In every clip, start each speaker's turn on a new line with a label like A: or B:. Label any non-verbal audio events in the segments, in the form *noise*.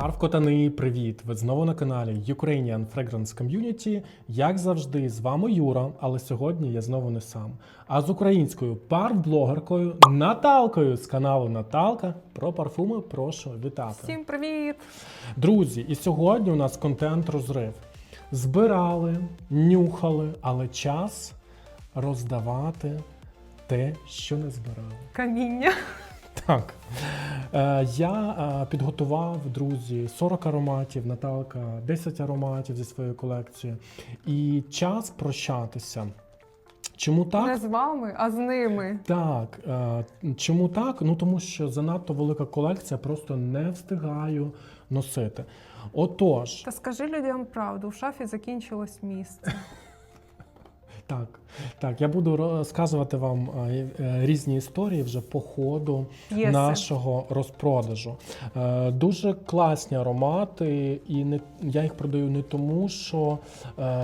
A: Парвкотани, привіт! Ви знову на каналі Ukrainian Fragrance Community. Як завжди, з вами Юра, але сьогодні я знову не сам. А з українською парфблогеркою Наталкою з каналу Наталка про парфуми прошу вітати.
B: Всім привіт!
A: Друзі, і сьогодні у нас контент розрив. Збирали, нюхали, але час роздавати те, що не збирали.
B: Каміння.
A: Так. Е, я е, підготував, друзі, 40 ароматів, Наталка 10 ароматів зі своєї колекції. І час прощатися. Чому так?
B: Не з вами, а з ними.
A: Так, е, чому так? Ну тому що занадто велика колекція, просто не встигаю носити. Отож,
B: Та скажи людям правду, в шафі закінчилось місце. *laughs*
A: так, так, я буду розказувати вам е, е, різні історії вже по ходу
B: Єси.
A: нашого розпродажу. Е, Дуже класні аромати, і не я їх продаю не тому, що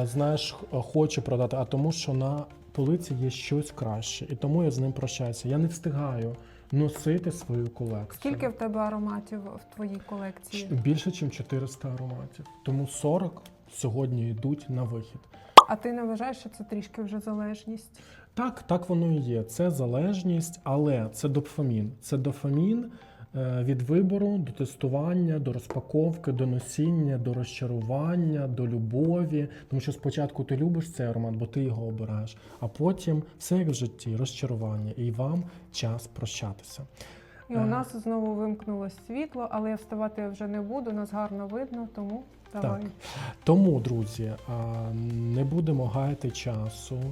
A: знаєш, хочу продати, а тому, що на полиці є щось краще, і тому я з ним прощаюся. Я не встигаю носити свою колекцію.
B: Скільки в тебе ароматів в твоїй колекції?
A: більше, ніж 400 ароматів. Тому 40 сьогодні йдуть на вихід.
B: А ти не вважаєш, що це трішки вже залежність?
A: Так, так воно і є. Це залежність, але це дофамін. Це дофамін е, від вибору до тестування, до розпаковки, до носіння, до розчарування, до любові. Тому що спочатку ти любиш цей аромат, бо ти його обираєш, а потім все як в житті, розчарування, і вам час прощатися.
B: І
A: Е.
B: у нас знову вимкнулось світло, але я вставати вже не буду, нас гарно видно, тому давай.
A: Так. Тому, друзі, не будемо гаяти часу.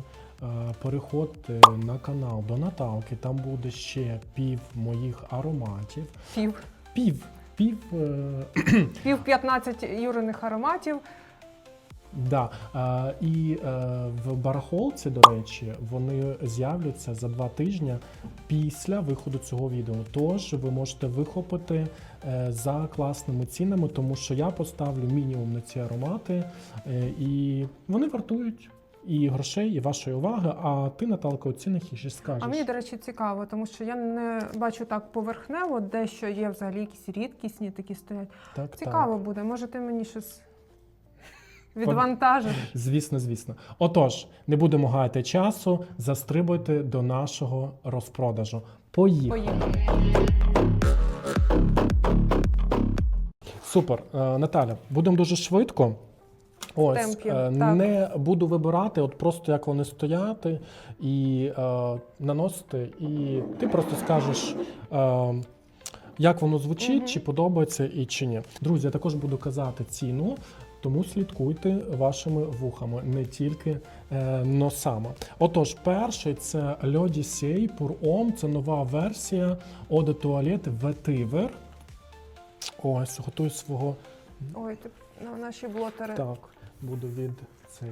A: Переходьте на канал до Наталки, там буде ще пів моїх ароматів.
B: Пів.
A: Пів, пів, е,
B: Пів 15 юриних ароматів.
A: Да. І е, в барахолці, до речі, вони з'являться за два тижні після виходу цього відео. Тож ви можете вихопити е, за класними цінами, тому що я поставлю мінімум на ці аромати, е, і вони вартують. І грошей, і вашої уваги. А ти, Наталка, оціних і ще скажеш.
B: А мені, до речі, цікаво, тому що я не бачу так поверхнево, дещо є взагалі якісь рідкісні такі стоять.
A: так,
B: Цікаво буде, може ти мені щось відвантажиш.
A: Звісно, звісно. Отож, не будемо гаяти часу, застрибуйте до нашого розпродажу. Поїхали.
B: Поїхали.
A: Супер, Е, Наталя, будемо дуже швидко. Ось
B: Темпі,
A: е,
B: так.
A: не буду вибирати, от просто як вони стояти і е, наносити, і ти просто скажеш. Е, як воно звучить,
B: Мгм.
A: чи подобається і чи ні. Друзі, я також буду казати ціну, тому слідкуйте вашими вухами, не тільки е, носами. Отож, перший це L'Odyssey Pour Homme, це нова версія Eau de Toilette Vetiver. Ось, готую свого.
B: Ой, ти ну, наші блотери.
A: Так, буду від цей.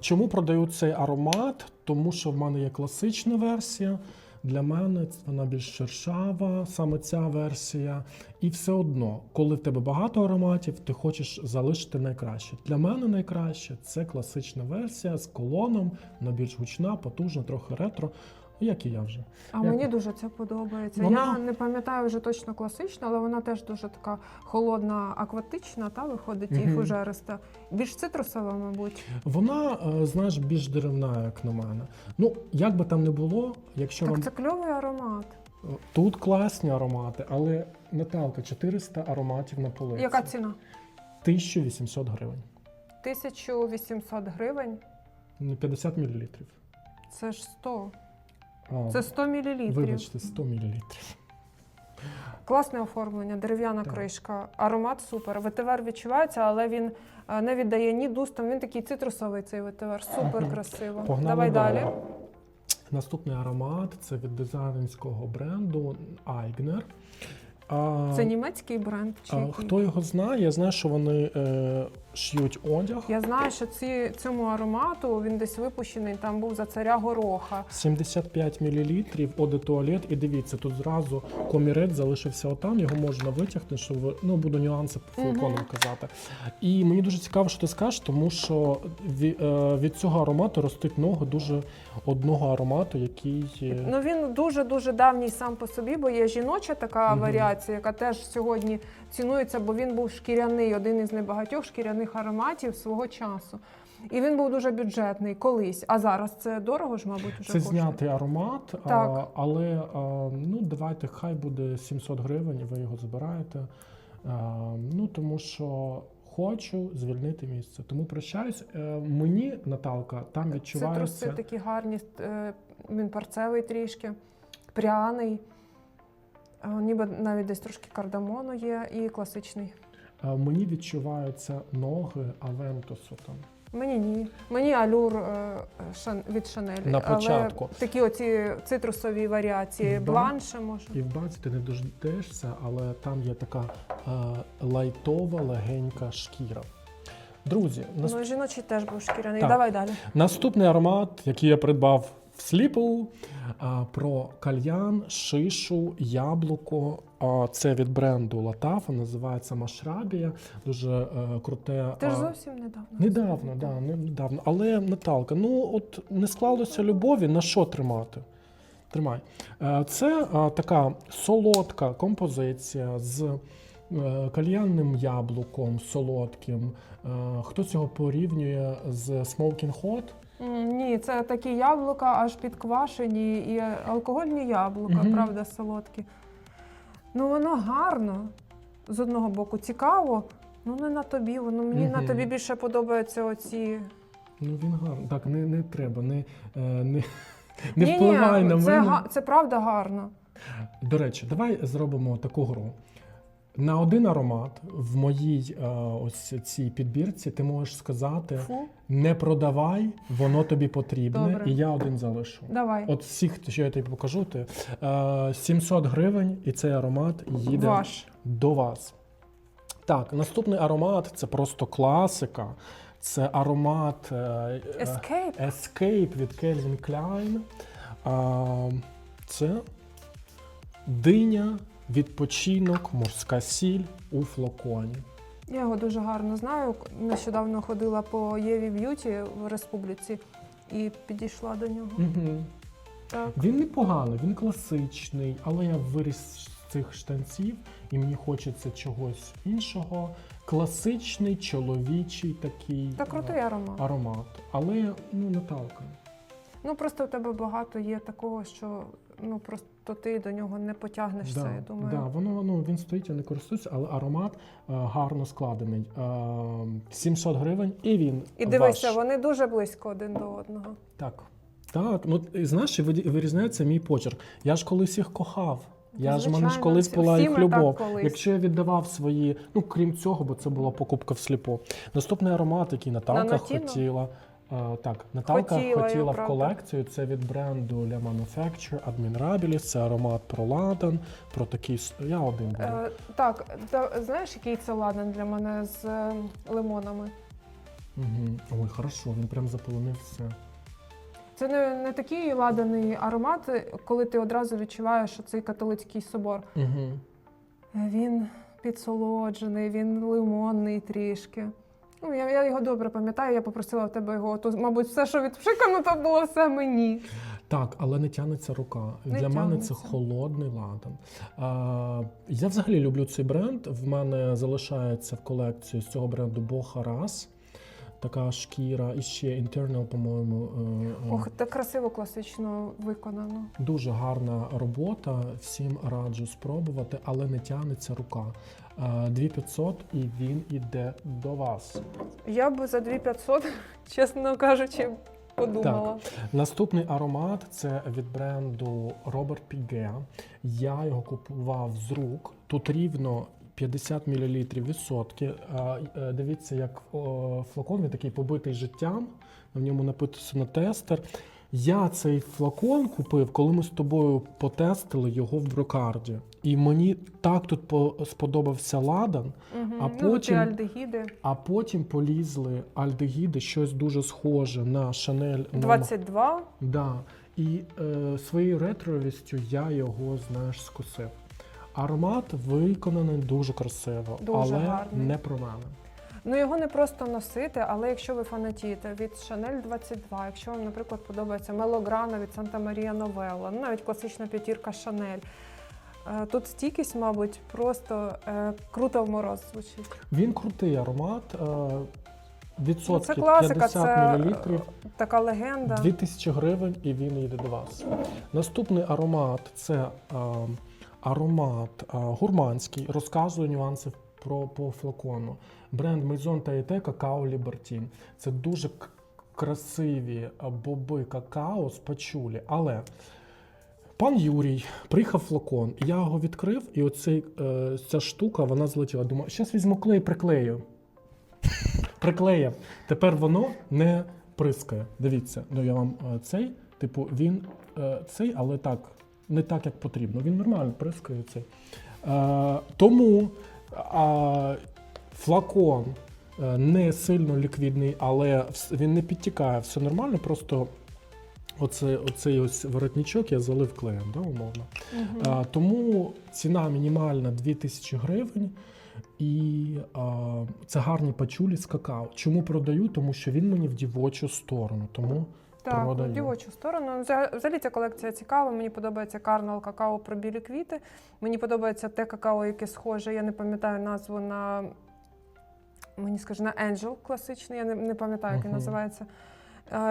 A: Чому продаю цей аромат? Тому що в мене є класична версія. Для мене вона більш шершава, саме ця версія. І все одно, коли в тебе багато ароматів, ти хочеш залишити найкраще. Для мене найкраще це класична версія з колоном, вона більш гучна, потужна, трохи ретро, як і я вже.
B: А
A: Як-
B: мені дуже це подобається.
A: Вона-
B: Я не пам'ятаю вже точно класична, але вона теж дуже така холодна, акватична, та виходить і фужериста. Більш цитрусова, мабуть.
A: Вона, е, знаєш, більш деревна, як на мене. Ну, як би там не було, якщо вам
B: Так це кльовий аромат.
A: Тут класні аромати, але Наталка 400 ароматів на полиці.
B: Яка ціна?
A: 1800 гривень.
B: 1800 гривень.
A: Ну, 50 мл.
B: Це ж 100. Це 100 мл.
A: Вибачте, 100 мл.
B: Класне оформлення, дерев'яна
A: Так.
B: кришка. Аромат супер. Ветивер відчувається, але він е, не віддає ні дустом. Він такий цитрусовий цей ветивер. Супер красиво.
A: Погнали
B: Давай далі.
A: Наступний аромат це від дизайнерського бренду Aigner.
B: Це німецький бренд. Чи
A: а,
B: який?
A: хто його знає? Я знаю, що вони шиють одяг.
B: Я знаю, що ці, цьому аромату він десь випущений, там був за царя гороха.
A: 75 мл оде туалет. І дивіться, тут зразу комірець залишився отам, його можна витягти, щоб ну буду нюанси по флаконам казати. І мені дуже цікаво, що ти скажеш, тому що ві- е, від цього аромату ростуть ноги дуже одного аромату, який е,
B: Ну він дуже дуже давній сам по собі, бо є жіноча така варіація. варіація, яка теж сьогодні цінується, бо він був шкіряний, один із небагатьох шкіряних ароматів свого часу. І він був дуже бюджетний колись. А зараз це дорого ж, мабуть, уже
A: Це
B: коштує.
A: знятий аромат,
B: Так.
A: але ну давайте хай буде 700 гривень, ви його забираєте. А, ну тому що хочу звільнити місце. Тому прощаюсь. Е, мені Наталка там відчувається.
B: такі гарні, е, він парцевий трішки, пряний. Ніби навіть десь трошки кардамону є і класичний.
A: Мені відчуваються ноги Авентусу там.
B: Мені ні. Мені алюр е, від Шанель.
A: На початку.
B: Але такі оці цитрусові варіації.
A: Да.
B: Бланше може.
A: І в баці ти не дождешся, але там є така е, лайтова, легенька шкіра. Друзі, нас...
B: Ну, жіночий теж був шкіряний.
A: Так.
B: Давай далі.
A: наступний аромат, який я придбав сліпу, про кальян, шишу, яблуко. Це від бренду Латафа, називається Машрабія. Дуже е, круте.
B: Ти ж зовсім недавно.
A: Недавно, да, недавно. Але Наталка, ну от не склалося любові, на що тримати? Тримай. Е, Це е, така солодка композиція з кальянним яблуком солодким. Хтось його порівнює з Smoking Hot.
B: Ні, це такі яблука, аж підквашені і алкогольні яблука,
A: Мгм.
B: правда, солодкі. Ну, воно гарно. З одного боку, цікаво. Ну, не на тобі. Воно мені на
A: Мгм.
B: тобі більше подобаються оці.
A: Ну він гарний. Так, не, не треба, не, е, не, *laughs* не
B: Ні-ні,
A: впливай на
B: це,
A: мене.
B: га- це правда гарно.
A: До речі, давай зробимо таку гру. На один аромат в моїй е, ось цій підбірці ти можеш сказати:
B: Фу.
A: не продавай, воно тобі потрібне,
B: Добре.
A: і я один залишу.
B: Давай.
A: От всіх, що я тобі покажу, ти, е, 700 гривень, і цей аромат їде
B: Ваш.
A: до вас. Так, наступний аромат це просто класика. Це аромат е, е,
B: Escape.
A: Escape від Calvin Klein. Це диня, відпочинок, морська сіль у флаконі.
B: Я його дуже гарно знаю. Нещодавно ходила по Єві Б'юті в республіці і підійшла до нього.
A: Угу.
B: Так.
A: Він непоганий, він класичний, але я виріс з цих штанців і мені хочеться чогось іншого. Класичний, чоловічий такий
B: Та крутий аромат.
A: аромат. Але ну, Наталка.
B: Ну просто у тебе багато є такого, що ну просто ти до нього не потягнешся,
A: Да,
B: я думаю.
A: да, воно ну, він стоїть, я не користуюся, але аромат е, гарно складений. Е, 700 гривень, і він
B: І дивися,
A: ваш.
B: вони дуже близько один до одного.
A: Так. Так, ну знаєш, вирізняється мій почерк. Я ж колись їх кохав. Я ж в мене ж колись була їх любов. Якщо я віддавав свої, ну крім цього, бо це була покупка всліпу. Наступний аромат, який Наталка
B: Нанотіно?
A: хотіла. Е, так, Наталка
B: Хотіла
A: хотіла, в
B: правда.
A: колекцію. Це від бренду Le Manufacture Admirabilis. Це аромат про ладан, про такий. Я один буду.
B: Е, так, та, знаєш, який це ладан для мене з е, лимонами?
A: Угу. Ой, хорошо, він прям заполонив все.
B: Це не, не такий ладаний аромат, коли ти одразу відчуваєш, що цей католицький собор.
A: Угу.
B: Він підсолоджений, він лимонний трішки. Ну, я, я його добре пам'ятаю, я попросила в тебе його. То, мабуть, все, що відпшикано, то було все мені.
A: Так, але не тягнеться рука.
B: Не
A: Для мене це холодний ладан. А, я взагалі люблю цей бренд. В мене залишається в колекції з цього бренду Бохарас. Така шкіра, і ще Internal, по-моєму. е, е,
B: Ох, так красиво класично виконано.
A: Дуже гарна робота. Всім раджу спробувати, але не тягнеться рука. Е, 2500 і він іде до вас.
B: Я би за 2500, *laughs* чесно кажучи, подумала.
A: Наступний аромат це від бренду Robert Piguet. Я його купував з рук. Тут рівно 50 мл відсотки. Е, Дивіться, як флакон він такий побитий життям. На ньому написано тестер. Я цей флакон купив, коли ми з тобою потестили його в брокарді. І мені так тут сподобався ладан.
B: Угу.
A: А
B: ну,
A: потім-
B: ті альдегіди.
A: А потім полізли альдегіди, щось дуже схоже на Шанель
B: 22.
A: Да. І е, своєю ретровістю я його, знаєш, скусив. Аромат виконаний дуже красиво,
B: Дуже
A: але
B: гарний.
A: не про мене.
B: Ну його не просто носити, але якщо ви фанатієте від Chanel 22, якщо вам, наприклад, подобається Мелограна від Санта Марія Новелла, ну навіть класична п'ятірка Chanel, Е, Тут стійкість, мабуть, просто е, круто в мороз звучить.
A: Він крутий аромат. е,
B: Ну,
A: Відсотки
B: це класика,
A: 50
B: це
A: мл.
B: е, така легенда.
A: 2000 гривень і він їде до вас. Наступний аромат це е, аромат е, гурманський. Розказую нюанси про по флакону. Бренд Maison Taité Какао Libertine. Це дуже красиві боби какао з пачулі. Але пан Юрій приїхав флакон, я його відкрив, і оцей, е, ця штука вона злетіла. Думаю, зараз візьму клей, приклею. *laughs* Приклеїв. Тепер воно не прискає. Дивіться, ну я вам е, цей, типу, він е, цей, але так, не так, як потрібно. Він нормально прискає цей. Е, тому е, флакон е, не сильно ліквідний, але він не підтікає, все нормально, просто. Оце, оцей ось воротничок я залив клеєм, да, умовно.
B: Мгм.
A: А, тому ціна мінімальна 2000 гривень. І а, це гарні пачулі з какао. Чому продаю? Тому що він мені в дівочу сторону. Тому
B: Так,
A: продаю.
B: дівочу сторону. Взагалі ця колекція цікава. Мені подобається карнал какао про білі квіти. Мені подобається те какао, яке схоже. Я не пам'ятаю назву на мені скаже на Angel класичний. Я не, не пам'ятаю, як він
A: Мгм.
B: називається.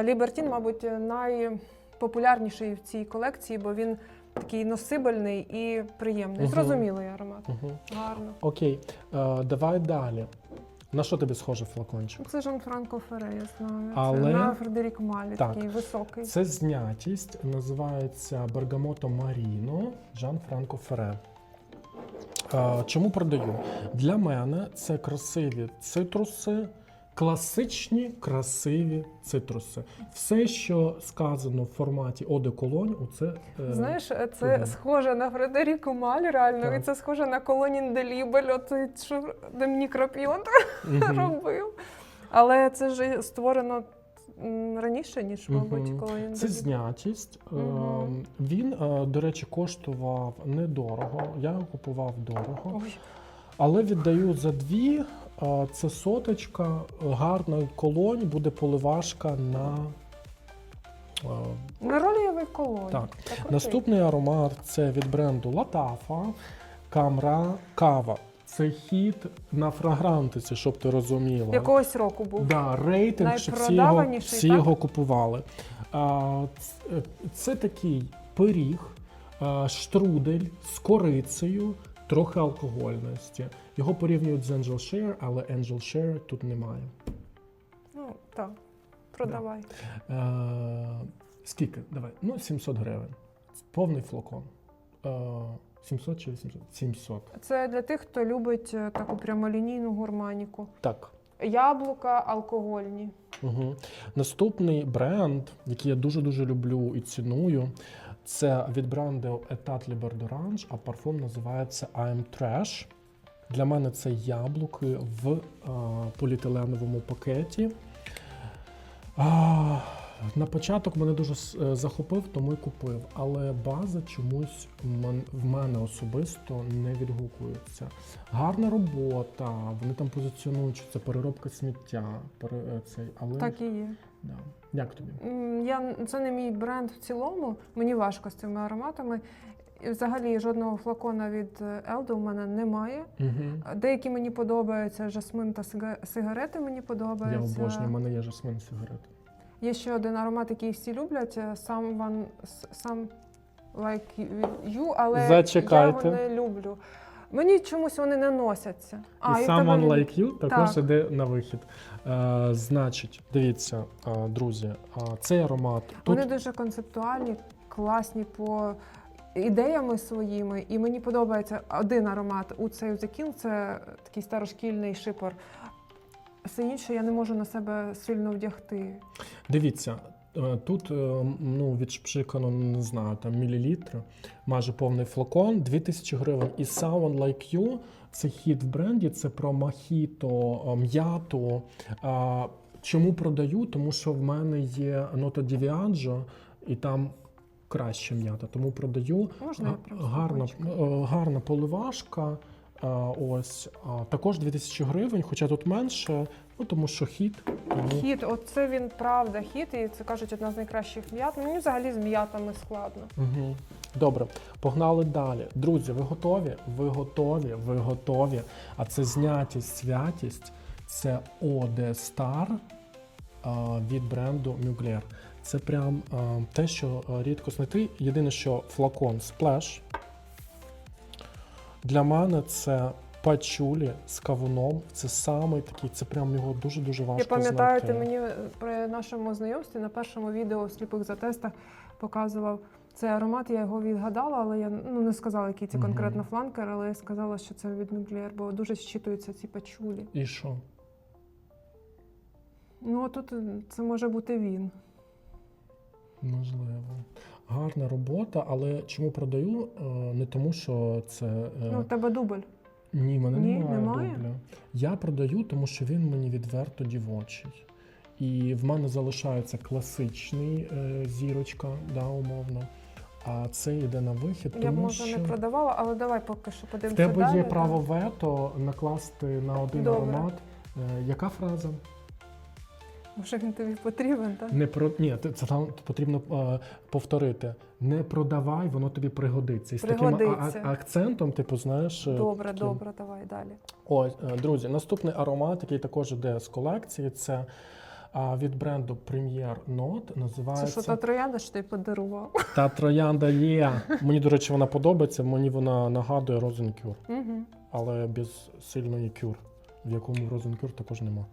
B: Лібертін, мабуть, найпопулярніший в цій колекції, бо він такий носибельний і приємний. Зрозумілий аромат.
A: угу.
B: Гарно.
A: окей, е, давай далі. На що тобі схоже флакончик?
B: Це Жан Франко Фере, я знаю.
A: Але-
B: Це на Фредерік Малі,
A: Так.
B: такий високий.
A: Це знятість, називається Бергамото Маріно Жан Франко Фере. Чому продаю? Для мене це красиві цитруси, класичні красиві цитруси. Все, що сказано в форматі Оде Колонь, оце е,
B: Знаєш, це
A: Мгм.
B: схоже на Фредеріку Маль, реально,
A: Так.
B: і це схоже на Колонін де Лібель, оцей, що Рапіон *laughs*
A: мгм.
B: робив. Але це ж створено раніше, ніж, мабуть,
A: Мгм.
B: Колонін
A: Це знятість. Е, Він, е, до речі, коштував недорого. Я його купував дорого.
B: Ой,
A: Але віддаю за дві. Це соточка, гарна колонь, буде поливашка на.
B: на ролієвий колонь.
A: Так.
B: крутий.
A: Наступний аромат це від бренду Латафа Камра Кава. Це хіт на фрагрантиці, щоб ти розуміла.
B: Якогось року був.
A: Да, рейтинг, що всі його, всі його купували. Це такий пиріг, а, штрудель з корицею, трохи алкогольності. Його порівнюють з Angel Share, але Angel Share тут немає.
B: Ну, так. Продавай.
A: Е, скільки? Давай. Ну, 700 гривень. Повний флакон. Е, 700 чи 800? 700.
B: Це для тих, хто любить е, таку прямолінійну гурманіку.
A: Так.
B: Яблука алкогольні.
A: Угу. Наступний бренд, який я дуже-дуже люблю і ціную, це від бренду Etat Liber d'Orange, а парфум називається I'm Trash. Для мене це яблуки в е, поліетиленовому пакеті. А, на початок мене дуже е, захопив, тому і купив. Але база чомусь в мене особисто не відгукується. Гарна робота, вони там позиціонують, що це переробка сміття. Пере, е, цей, але
B: Так і є.
A: Да. як тобі?
B: Я, це не мій бренд в цілому. Мені важко з цими ароматами. І взагалі жодного флакона від Елдо у мене немає.
A: Угу.
B: Деякі мені подобаються, жасмин та сига- сигарети мені
A: Я
B: подобаються.
A: обожнюю, в мене є жасмин сигарет.
B: Є ще один аромат, який всі люблять, е, Someone, Some Like You, але
A: Зачекайте.
B: я його не люблю. Мені чомусь вони не носяться.
A: і
B: в тебе
A: Someone Like You також
B: Так.
A: іде на вихід. Е, значить, дивіться, е, друзі, е, цей аромат. Тут
B: Вони дуже концептуальні, класні по ідеями своїми. І мені подобається один аромат у цей The це такий старошкільний шипор. Все інше я не можу на себе сильно вдягти.
A: Дивіться, тут е, ну, відшпшикано, не знаю, там мілілітри, майже повний флакон, 2000 гривень. І Someone Like You, це хід в бренді, це про мохіто, е, м'яту. Чому продаю? Тому що в мене є нота Дівіаджо, і там краще м'ята, тому продаю.
B: Можна
A: гарна, е, гарна поливашка. Е, Ось також 2000 гривень, хоча тут менше, ну тому що хід. Тому
B: Хіт, оце він правда хіт, і це кажуть одна з найкращих м'ят. Мені взагалі з м'ятами складно.
A: Угу. Добре, погнали далі. Друзі, ви готові? Ви готові? Ви готові? А це знятість, святість. Це OD Star а, від бренду Mugler. Це прям те, що рідко знайти. Єдине, що флакон Splash. Для мене це пачулі з кавуном. Це самий такий, це прям його дуже-дуже важко
B: Я пам'ятаю, ти мені е, при нашому знайомстві на першому відео в сліпих затестах показував цей аромат. Я його відгадала, але я ну, не сказала, який це конкретно фланкер, але я сказала, що це від Мюглєр, бо дуже щитуються ці пачулі.
A: І що?
B: Ну, а тут е, це може бути він.
A: Можливо. Гарна робота, але чому продаю? Е, Не тому, що це. е,
B: Ну, у тебе дубль.
A: Ні, мене
B: Ні,
A: немає,
B: немає?
A: дубля. Я продаю, тому що він мені відверто дівочий. І в мене залишається класичний е, зірочка, да, умовно. А це йде на вихід,
B: Я б може
A: що
B: не продавала, але давай поки що
A: в
B: подивимося.
A: тебе
B: далі,
A: є право вето накласти на один
B: Добре.
A: аромат. Е, яка фраза?
B: Може він тобі потрібен, так?
A: Не про ні, це, це там потрібно е, повторити. Не продавай, воно тобі пригодиться. І з таким а- а- акцентом, типу, знаєш. е,
B: Добре,
A: таким.
B: добре, давай далі.
A: Ось, е, друзі, наступний аромат, який також іде з колекції, це а, від бренду Premier Note.
B: Це
A: Називається
B: що та троянда, що ти подарував? *laughs*
A: та троянда Лія. Мені, до речі, вона подобається. Мені вона нагадує Розенкюр,
B: Угу.
A: але без сильної кюр, в якому Розенкюр також нема.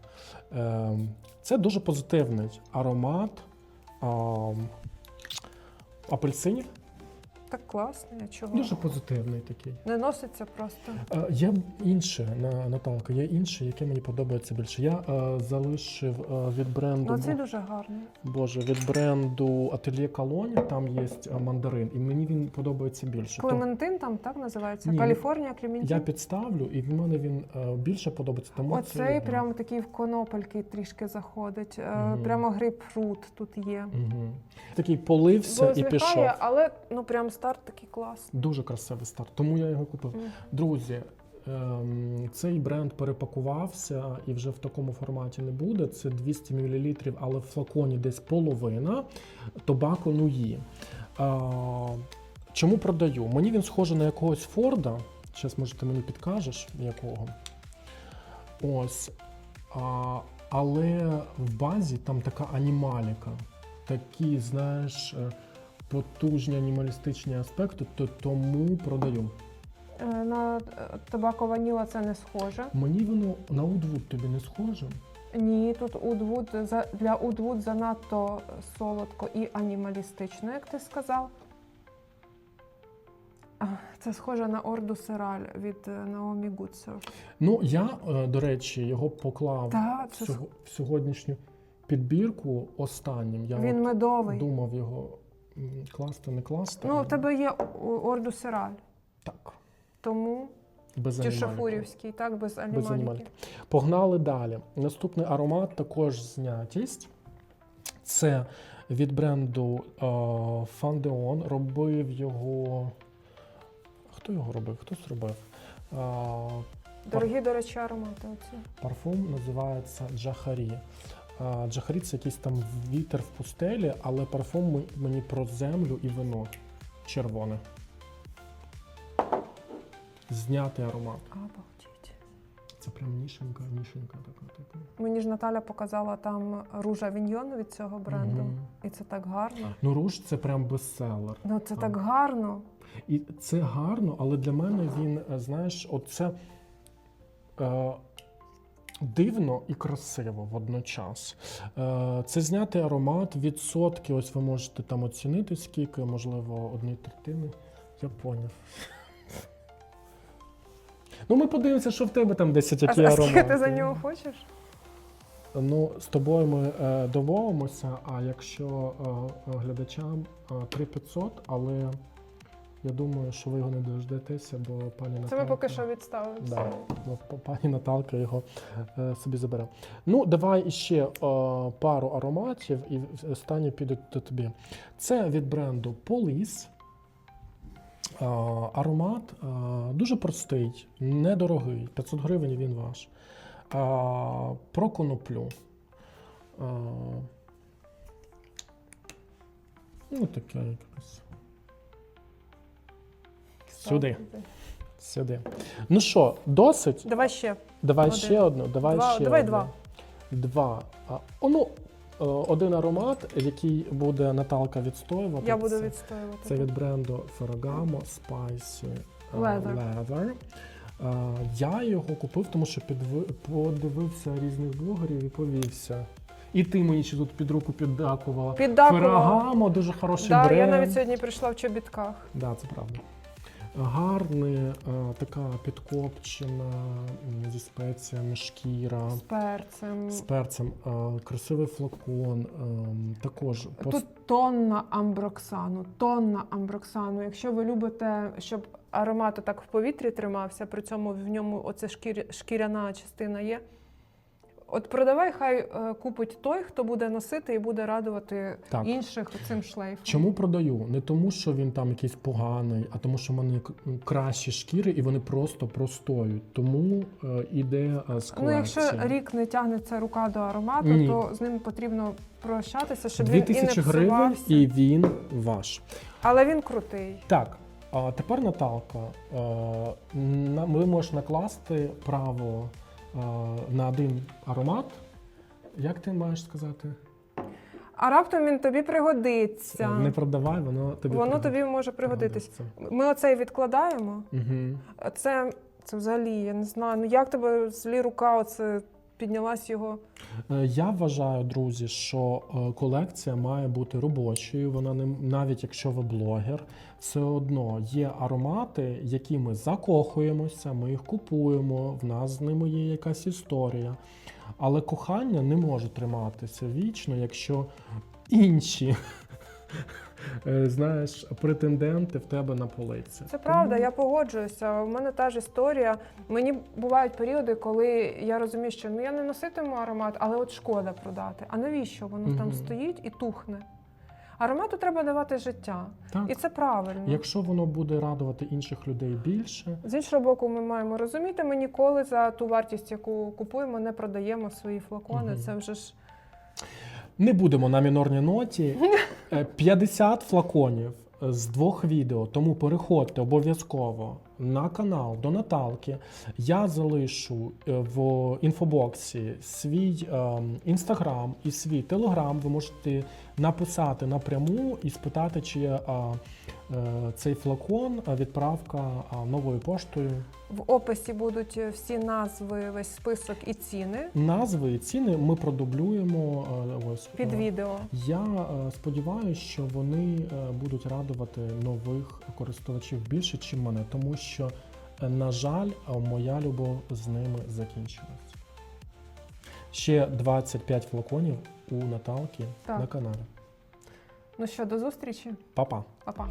A: Ем, Це дуже позитивний аромат апельсинів.
B: Так класно, я чого?
A: Дуже позитивний такий.
B: Не носиться просто.
A: Е, Є інше на Наталка, є інше, яке мені подобається більше. Я е, залишив е, від бренду
B: Ну, це дуже гарно.
A: Боже, від бренду Atelier Cologne, там є е, мандарин, і мені він подобається більше. То
B: Клементин там так називається?
A: Ні,
B: Каліфорнія, Клементин?
A: я підставлю, і в мене він е, більше подобається. Тому
B: Оцей
A: я-
B: прямо такий в конопельки трішки заходить. Е,
A: Мгм.
B: Прямо грейпфрут тут є.
A: Мгм. Такий полився
B: Бо
A: і пішов.
B: але ну прям старт такий класний.
A: Дуже красивий старт, тому я його купив.
B: Мгм.
A: Друзі, ем, цей бренд перепакувався і вже в такому форматі не буде. Це 200 мл, але в флаконі десь половина. Тобако Нуї. Чому продаю? Мені він схожий на якогось Форда. Зараз, може, ти мені підкажеш, якого. Ось. А, але в базі там така анімаліка. Такі, знаєш, е, потужні анімалістичні аспекти, то тому продаю.
B: Е, На е, табако ваніла це не схоже.
A: Мені воно на Удвуд тобі не схоже.
B: Ні, тут Удвуд для Удвуд занадто солодко і анімалістично, як ти сказав. Це схоже на Орду Сераль від е, Наомі Гудсер.
A: Ну, я, до речі, його поклав в,
B: це
A: в сьогоднішню підбірку останнім. Я
B: він
A: от
B: медовий.
A: думав його класти, не класти.
B: Ну, у тебе є Орду Сераль,
A: Так,
B: тому
A: без
B: чи шафурівський, так, без
A: Без
B: анімаліки.
A: анімаліки. Погнали далі. Наступний аромат також знятість. Це від бренду Fandeon. Робив його. Хто його робив? Хтось робив. Е,
B: Дорогі, до речі, аромати оці.
A: Парфум називається Джахарі. Джахарі це якийсь там вітер в пустелі, але парфум мені про землю і вино червоне. Знятий аромат.
B: Обалдеть.
A: Це прям нішенька, нішенька така. така.
B: Мені ж Наталя показала там ружа Віньйон від цього бренду.
A: Мгм.
B: І це так гарно.
A: Ну, руж це прям бестселер.
B: Ну це так гарно.
A: І це гарно, але для мене він, е, знаєш, оце е, дивно і красиво водночас. Е, це знятий аромат, відсотки. Ось ви можете там оцінити, скільки, можливо, однієї третини. Я поняв. *laughs* Ну, ми подивимося, що в тебе там 10
B: А,
A: які
B: а
A: аромати.
B: скільки ти за нього хочеш?
A: Ну, з тобою ми е, домовимося, а якщо е, е, глядачам е, 3500, але я думаю, що ви його не дождетеся, бо пані Наталка...
B: Це ми поки що відставимо.
A: Да, бо пані Наталка його е, собі забере. Ну, давай іще е, пару ароматів, і останнє піде до тобі. Це від бренду Police. Е, аромат е, дуже простий, недорогий, 500 гривень він ваш. Е, про коноплю. Е, ну, таке якесь. Сюди. Сюди. Ну що, досить?
B: Давай ще.
A: Давай
B: Один.
A: ще одну. Давай
B: Два-
A: ще
B: давай
A: одну.
B: два.
A: Два. А, о, ну, е, один аромат, який буде Наталка відстоювати.
B: Я буду
A: це,
B: відстоювати.
A: Це від бренду Ferragamo Spicy е,
B: Leather.
A: Leather. Е, Я його купив, тому що підви- подивився різних блогерів і повівся. І ти мені ще тут під руку піддакувала.
B: Піддакувала.
A: Ferragamo, дуже хороший
B: Да,
A: бренд.
B: я навіть сьогодні прийшла в чобітках.
A: Да, це правда. Гарний, е, така підкопчена зі спеціями шкіра,
B: З перцем.
A: з перцем, е, красивий флакон. ем, Також
B: Тут тонна амброксану, тонна амброксану. Якщо ви любите, щоб аромат так в повітрі тримався, при цьому в ньому оце шкір... шкіряна частина є. От продавай, хай е, купить той, хто буде носити і буде радувати
A: Так.
B: інших цим шлейфом.
A: Чому продаю? Не тому, що він там якийсь поганий, а тому, що в мене кращі шкіри і вони просто простоють. Тому е, іде е, з
B: Ну, якщо рік не тягнеться рука до аромату,
A: Ні.
B: то з ним потрібно прощатися, щоб він і не
A: 2000 гривень і він ваш.
B: Але він крутий.
A: Так, а тепер Наталка, е, ви можете накласти право е, на один аромат. Як ти маєш сказати?
B: А раптом він тобі пригодиться.
A: Не продавай, воно тобі
B: Воно тобі може пригодитись. Ми оцей відкладаємо.
A: Угу.
B: Це, це взагалі, я не знаю. Ну як тебе злі рука оце піднялась його.
A: Е, Я вважаю, друзі, що е, колекція має бути робочою. Вона не навіть якщо ви блогер, все одно є аромати, які ми закохуємося, ми їх купуємо. В нас з ними є якась історія. Але кохання не може триматися вічно, якщо інші. Е, Знаєш, претенденти в тебе на полиці.
B: Це правда, я погоджуюся. У мене та ж історія. Мені бувають періоди, коли я розумію, що ну я не носитиму аромат, але от шкода продати. А навіщо воно там стоїть і тухне? Аромату треба давати життя,
A: Так.
B: і це правильно.
A: Якщо воно буде радувати інших людей більше,
B: З іншого боку, ми маємо розуміти, ми ніколи за ту вартість, яку купуємо, не продаємо свої флакони.
A: Мгм.
B: Це вже ж
A: Не будемо на мінорній ноті. *laughs* Е, 50 флаконів з двох відео, тому переходьте обов'язково на канал до Наталки. Я залишу е, в інфобоксі свій інстаграм і свій телеграм. Ви можете написати напряму і спитати, чи е, цей флакон відправка новою поштою.
B: в описі будуть всі назви, весь список і ціни
A: Назви і ціни ми продублюємо е, ось
B: під
A: е,
B: відео.
A: Я е, сподіваюся, що вони е, будуть радувати нових користувачів більше, ніж мене, тому що, е, на жаль, е, моя любов з ними закінчилась. Ще 25 флаконів у Наталки
B: Так.
A: на каналі.
B: Ну що, до зустрічі,
A: Па-па!
B: Па-па.